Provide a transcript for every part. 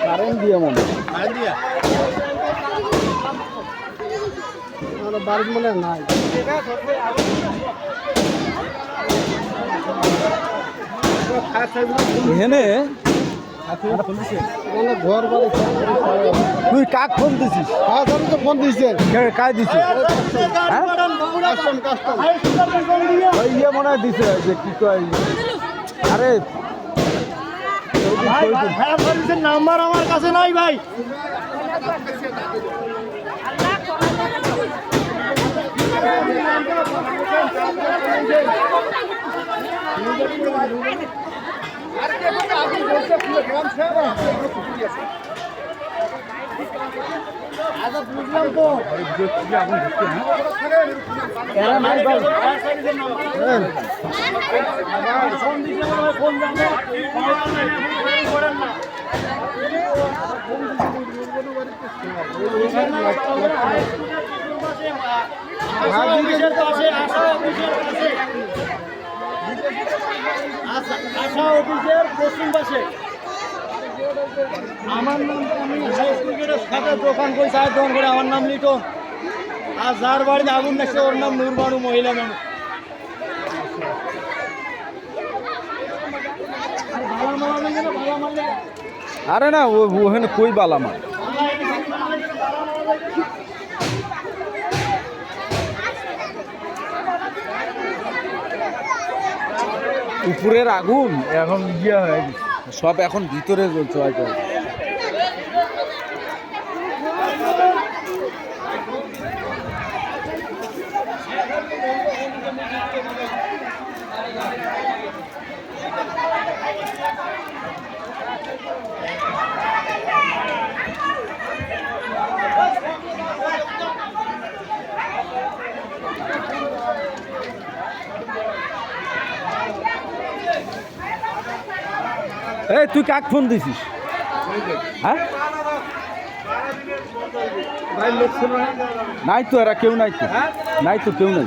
Current দিয়ে মনে হয়। বাড়ির মনে নাই এখানে তুই কাক ফোন দিছিস হ্যাঁ ধরুন তো ফোন দিছিস হ্যাঁ কাস্টম কাস্টম ইয়ে মনে হয় দিছে যে কি কয় আরে ফায়ার সার্ভিসের নাম্বার আমার কাছে নাই ভাই আচ্ছা বুঝলাম তো এরা নাই ভাই আশা- আশা অফিসের পশ্চিম পাশে। আমার নাম আমি হাই স্কুল গেটের সাথে দোকান কই চায়ের দোকান করে আমার নাম লিটন। আর যার বাড়িতে আগুন লাগছে ওর নাম নূরবানু মহিলা মানুষ আর না ও- ওখানে কই বালামা উপরের আগুন? এখন ইয়ে হয়ে গেছে। সব এখন ভিতরে চলছে হয়তো। এই, তুই কাক ফোন দিছিস? হ্যাঁ? নাই তো, এরা কেউ নাই তো। নাই তো, কেউ নাই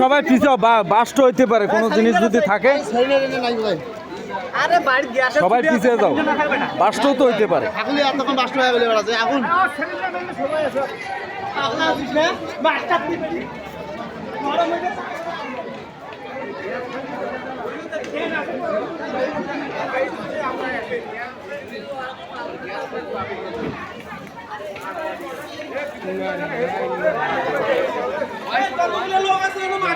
সবাই পিছাও বা বাস্ট হইতে পারে কোনো জিনিস যদি থাকে। সবাই পিছিয়ে যাও। বাস্ট তো হইতে পারে।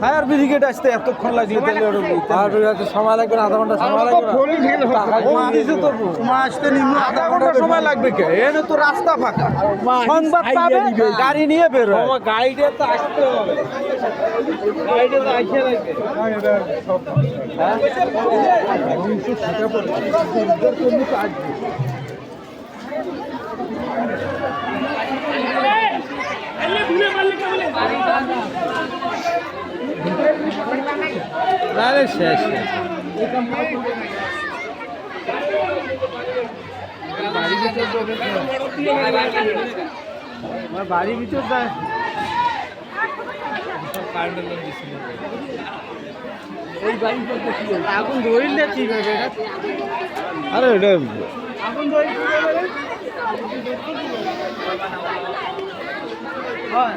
ফায়ার ব্রিগেড আসতে এতক্ষণ লাগলে ফায়ার ব্রিগেড সময় লাগবে না আধা ঘণ্টা সময় লাগবে না। আসতে নিম্ন আধা ঘণ্টা সময় লাগবে। কে? এনে তো রাস্তা ফাঁকা। সংবাদ পাবে গাড়ি নিয়ে বের হয়। গাড়িতে তো আসতে হবে। গাড়িতে তো আসে লাগবে আরে শেষ বাড়ির ভিতর যায় আগুন ধরিলে ঠিক হবে এটা আরে এটা আগুন। হয়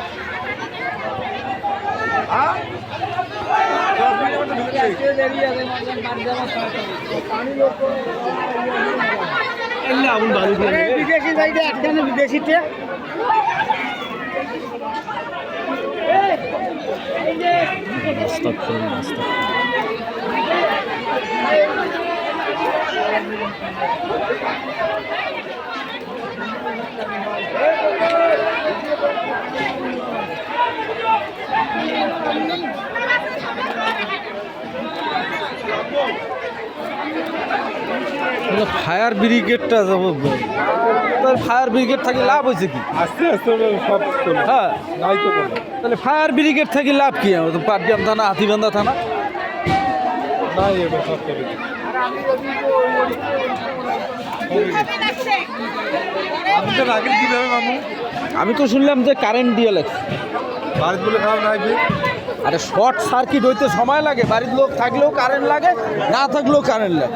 বিদেশি যাইতে আটকানে বিদেশিতে ফায়ার ব্রিগেডটা যাব তার ফায়ার ব্রিগেড থাকি লাভ হয়েছে কি? আস্তে আস্তে সব হ্যাঁ। নাই তো তাহলে ফায়ার ব্রিগেড থাকি লাভ কি? আমার তো পাটগ্রাম থানা হাতিবান্ধা থানা? রাখেন আমি তো শুনলাম যে কারেন্ট দিয়ে লাগছে বাড়িতে বলে আরে শর্ট সার্কিট হইতে সময় লাগে বাড়ির লোক থাকলেও কারেন্ট লাগে না থাকলেও কারেন্ট লাগে।